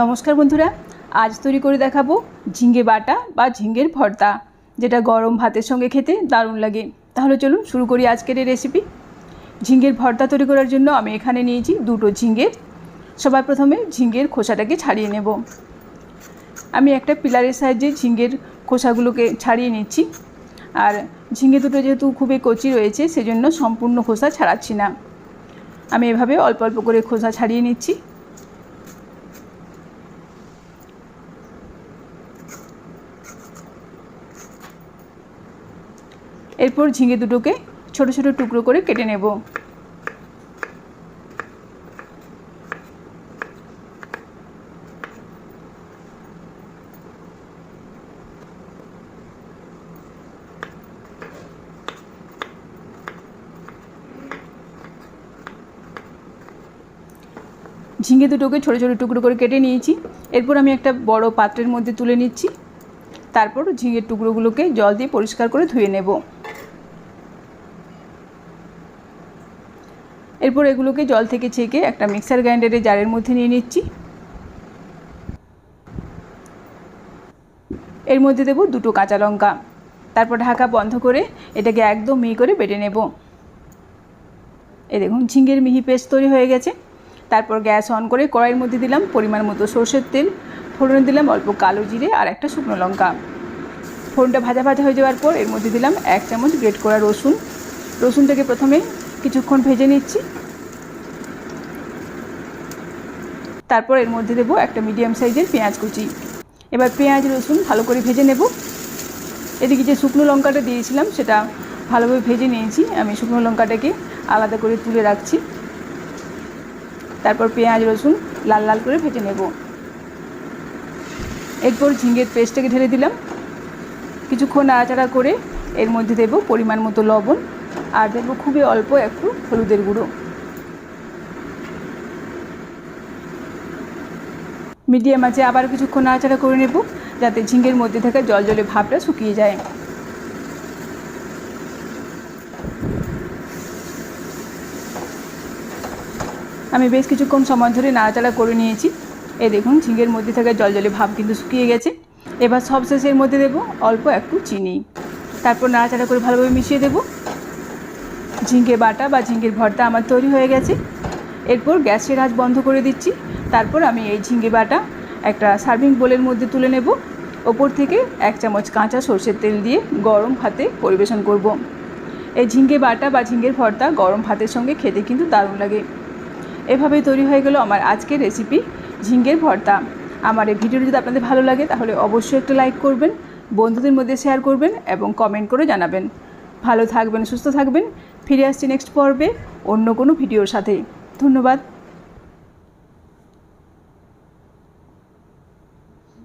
নমস্কার বন্ধুরা, আজ তৈরি করে দেখাবো ঝিঙ্গে বাটা বা ঝিঙ্গের ভর্তা, যেটা গরম ভাতের সঙ্গে খেতে দারুণ লাগে। তাহলে চলুন শুরু করি আজকের এই রেসিপি ঝিঙ্গের ভর্তা তৈরি করার জন্য আমি এখানে নিয়েছি দুটো ঝিঙ্গে সবার প্রথমে ঝিঙ্গের খোসাটাকে ছাড়িয়ে নেব। আমি একটা পিলারের সাহায্যে ঝিঙ্গের খোসাগুলোকে ছাড়িয়ে নিচ্ছি। আর ঝিঙ্গে দুটো যেহেতু খুবই কচি রয়েছে, সেজন্য সম্পূর্ণ খোসা ছাড়াচ্ছি না। আমি এভাবে অল্প অল্প করে খোসা ছাড়িয়ে নিচ্ছি। এরপর ঝিঙে দুটোকে ছোট ছোট টুকরো করে কেটে নেব। ঝিঙে দুটোকে ছোটো ছোটো টুকরো করে কেটে নিয়েছি। এরপর আমি একটা বড় পাত্রের মধ্যে তুলে নিচ্ছি। তারপর ঝিঙের টুকরোগুলোকে জল দিয়ে পরিষ্কার করে ধুয়ে নেব। এরপর এগুলোকে জল থেকে ছেঁকে একটা মিক্সার গ্রাইন্ডারে জারের মধ্যে নিয়ে নিচ্ছি। এর মধ্যে দেব দুটো কাঁচা লঙ্কা। তারপর ঢাকা বন্ধ করে এটাকে একদম মিহি করে বেটে নেব। এ দেখুন ঝিঙ্গের মিহি পেস্ট তৈরি হয়ে গেছে। তারপর গ্যাস অন করে কড়াইয়ের মধ্যে দিলাম পরিমাণ মতো সর্ষের তেল। ফোড়নে দিলাম অল্প কালো জিরে আর একটা শুকনো লঙ্কা। ফোড়নটা ভাজা ভাজা হয়ে যাওয়ার পর এর মধ্যে দিলাম এক চামচ গ্রেট করা রসুন। রসুনটাকে প্রথমে কিছুক্ষণ ভেজে নিচ্ছি। তারপর এর মধ্যে দেবো একটা মিডিয়াম সাইজের পেঁয়াজ কুচি। এবার পেঁয়াজ, রসুন ভালো করে ভেজে নেব। এদিকে যে শুকনো লঙ্কাটা দিয়েছিলাম, সেটা ভালোভাবে ভেজে নিয়েছি। আমি শুকনো লঙ্কাটাকে আলাদা করে তুলে রাখছি। তারপর পেঁয়াজ, রসুন লাল লাল করে ভেজে নেব। এরপর ঝিঙ্গের পেস্টটাকে ঢেলে দিলাম। কিছুক্ষণ নাড়াচাড়া করে এর মধ্যে দেব পরিমাণ মতো লবণ। আর দেবো খুবই অল্প একটু হলুদের গুঁড়ো। মিডিয়াম আছে আবার কিছুক্ষণ নাড়াচাড়া করে নেব, যাতে ঝিঙ্গের মধ্যে থাকা জল জলে ভাবটা শুকিয়ে যায়। আমি বেশ কিছুক্ষণ সময় ধরে নাড়াচাড়া করে নিয়েছি। এ দেখুন ঝিঙ্গের মধ্যে থাকা জল জলে ভাব কিন্তু শুকিয়ে গেছে। এবার সবশেষে এর মধ্যে দেবো অল্প একটু চিনি। তারপর নাড়াচাড়া করে ভালোভাবে মিশিয়ে দেবো। ঝিঙ্গে বাটা বা ঝিঙ্গের ভর্তা আমার তৈরি হয়ে গেছে। এরপর গ্যাসের আঁচ বন্ধ করে দিচ্ছি। তারপর আমি এই ঝিঙ্গে বাটা একটা সার্ভিং বোলের মধ্যে তুলে নেব। ওপর থেকে এক চামচ কাঁচা সর্ষের তেল দিয়ে গরম ভাতে পরিবেশন করব। এই ঝিঙ্গে বাটা বা ঝিঙ্গের ভর্তা গরম ভাতের সঙ্গে খেতে কিন্তু দারুণ লাগে। এভাবেই তৈরি হয়ে গেল আমার আজকের রেসিপি ঝিঙ্গের ভর্তা। আমার এই ভিডিওটি যদি আপনাদের ভালো লাগে তাহলে অবশ্যই একটা লাইক করবেন, বন্ধুদের মধ্যে শেয়ার করবেন এবং কমেন্ট করে জানাবেন। ভালো থাকবেন সুস্থ থাকবেন। ফিরে আসছি নেক্সট পর্বে অন্য কোনো ভিডিওর সাথে ধন্যবাদ।